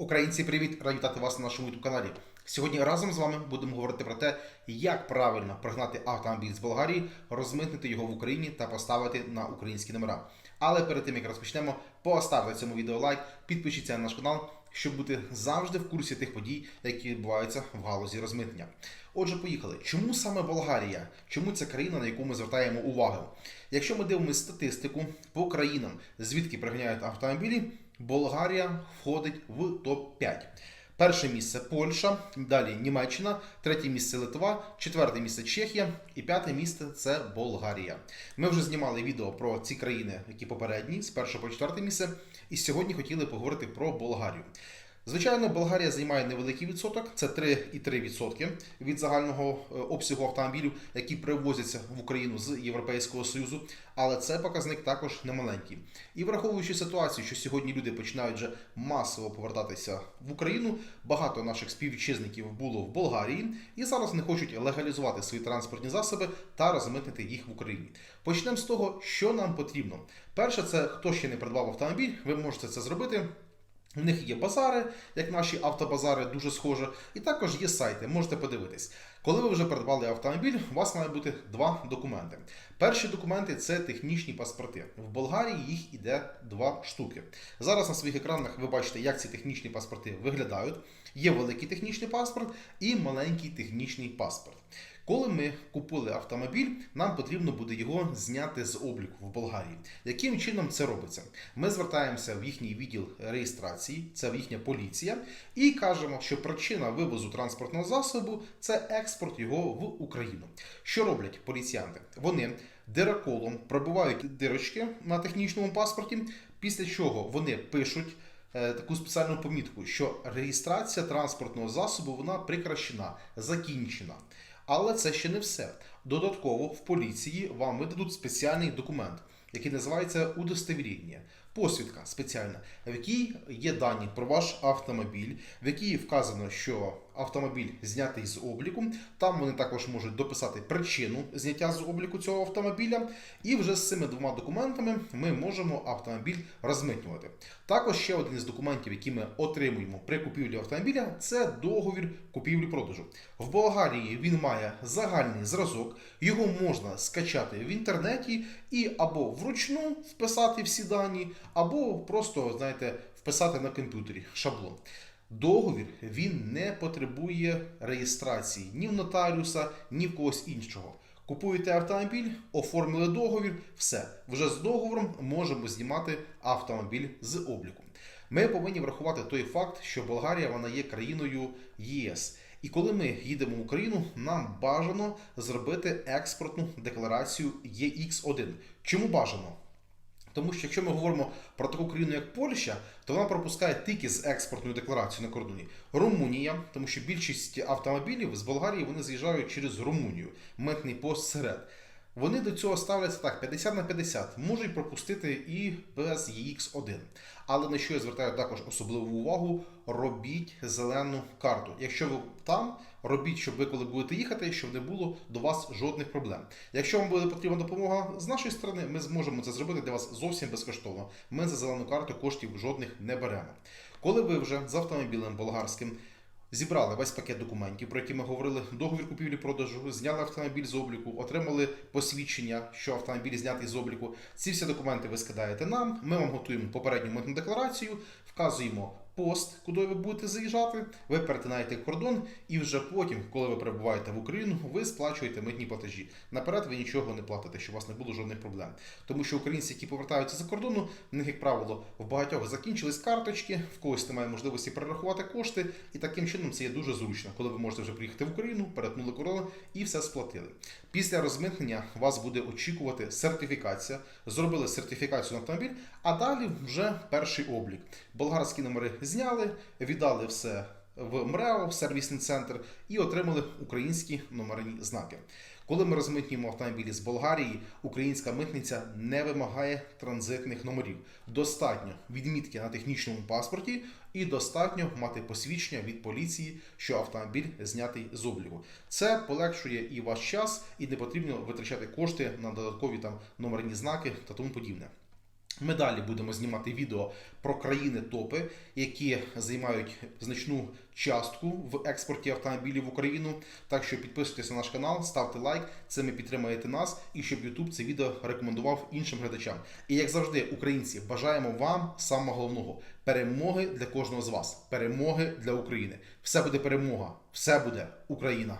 Українці, привіт! Раді вітати вас на нашому youtube каналі. Сьогодні разом з вами будемо говорити про те, як правильно пригнати автомобіль з Болгарії, розмитнити його в Україні та поставити на українські номера. Але перед тим як розпочнемо, поставте цьому відео лайк, підпишіться на наш канал, щоб бути завжди в курсі тих подій, які відбуваються в галузі розмитнення. Отже, поїхали. Чому саме Болгарія? Чому це країна, на яку ми звертаємо увагу? Якщо ми дивимося статистику по країнам, звідки приганяють автомобілі, Болгарія входить в топ-5. Перше місце Польща, далі Німеччина, третє місце Литва, четверте місце Чехія і п'яте місце це Болгарія. Ми вже знімали відео про ці країни, які попередні, з першого по четверте місце, і сьогодні хотіли поговорити про Болгарію. Звичайно, Болгарія займає невеликий відсоток, це 3,3% від загального е, обсягу автомобілів, які привозяться в Україну з Європейського Союзу, але це показник також немаленький. І враховуючи ситуацію, що сьогодні люди починають вже масово повертатися в Україну, багато наших співвітчизників було в Болгарії і зараз не хочуть легалізувати свої транспортні засоби та розмитнити їх в Україні. Почнемо з того, що нам потрібно. Перше, це хто ще не придбав автомобіль, ви можете це зробити. У них є базари, як наші автобазари, дуже схоже, і також є сайти, можете подивитись. Коли ви вже придбали автомобіль, у вас має бути два документи. Перші документи це технічні паспорти. В Болгарії їх іде два штуки. Зараз на своїх екранах ви бачите, як ці технічні паспорти виглядають. Є великий технічний паспорт і маленький технічний паспорт. Коли ми купили автомобіль, нам потрібно буде його зняти з обліку в Болгарії. Яким чином це робиться? Ми звертаємося в їхній відділ реєстрації, це їхня поліція, і кажемо, що причина вивозу транспортного засобу це експорт його в Україну. Що роблять поліціянти? Вони дироколом пробивають дирочки на технічному паспорті, після чого вони пишуть. е, Таку спеціальну помітку, що реєстрація транспортного засобу вона прикращена, закінчена. Але це ще не все. Додатково в поліції вам видадуть спеціальний документ, який називається удостовірення. Посвідка спеціальна, в якій є дані про ваш автомобіль, в якій вказано, що автомобіль знятий з обліку. Там вони також можуть дописати причину зняття з обліку цього автомобіля. І вже з цими двома документами ми можемо автомобіль розмитнювати. Також ще один із документів, які ми отримуємо при купівлі автомобіля, це договір купівлі-продажу. В Болгарії він має загальний зразок, його можна скачати в інтернеті і або вручну вписати всі дані, або просто, знаєте, вписати на комп'ютері шаблон. Договір він не потребує реєстрації ні в нотаріуса, ні в когось іншого. Купуєте автомобіль, оформили договір, все. Вже з договором можемо знімати автомобіль з обліку. Ми повинні врахувати той факт, що Болгарія вона є країною ЄС. І коли ми їдемо в Україну, нам бажано зробити експортну декларацію ЄХ1. Чому бажано? Тому що якщо ми говоримо про таку країну, як Польща, то вона пропускає тільки з експортною декларацією на кордоні. Румунія, тому що більшість автомобілів з Болгарії вони з'їжджають через Румунію, митний пост серед. Вони до цього ставляться так: 50 на 50, можуть пропустити і без EX1. Але на що я звертаю також особливу увагу: робіть зелену карту. Якщо ви там, робіть, щоб ви коли будете їхати, щоб не було до вас жодних проблем. Якщо вам буде потрібна допомога з нашої сторони, ми зможемо це зробити для вас зовсім безкоштовно. Ми за зелену карту коштів жодних не беремо. Коли ви вже з автомобілем болгарським Зібрали весь пакет документів, про які ми говорили, договір купівлі-продажу, зняли автомобіль з обліку, отримали посвідчення, що автомобіль знятий з обліку. Ці всі документи ви скидаєте нам. Ми вам готуємо попередню митну декларацію, вказуємо пост, куди ви будете заїжджати. Ви перетинаєте кордон, і вже потім, коли ви прибуваєте в Україну, ви сплачуєте митні платежі. Наперед ви нічого не платите, щоб у вас не було жодних проблем. Тому що українці, які повертаються за кордону, в них, як правило, в багатьох закінчились карточки, в когось немає можливості перерахувати кошти, і таким чином це є дуже зручно, коли ви можете вже приїхати в Україну, перетнули кордон і все сплатили. Після розмитнення вас буде очікувати сертифікація. Зробили сертифікацію на автомобіль, а далі вже перший облік. Болгарські номери зняли, віддали все в МРЕО, в сервісний центр, і отримали українські номерні знаки. Коли ми розмитнюємо автомобілі з Болгарії, українська митниця не вимагає транзитних номерів. Достатньо відмітки на технічному паспорті і достатньо мати посвідчення від поліції, що автомобіль знятий з обліку. Це полегшує і ваш час, і не потрібно витрачати кошти на додаткові там номерні знаки та тому подібне. Ми далі будемо знімати відео про країни топи, які займають значну частку в експорті автомобілів в Україну. Так що підписуйтесь на наш канал, ставте лайк, цим і підтримаєте нас, і щоб YouTube це відео рекомендував іншим глядачам. І як завжди, українці, бажаємо вам самого головного перемоги для кожного з вас, перемоги для України. Все буде перемога, все буде Україна.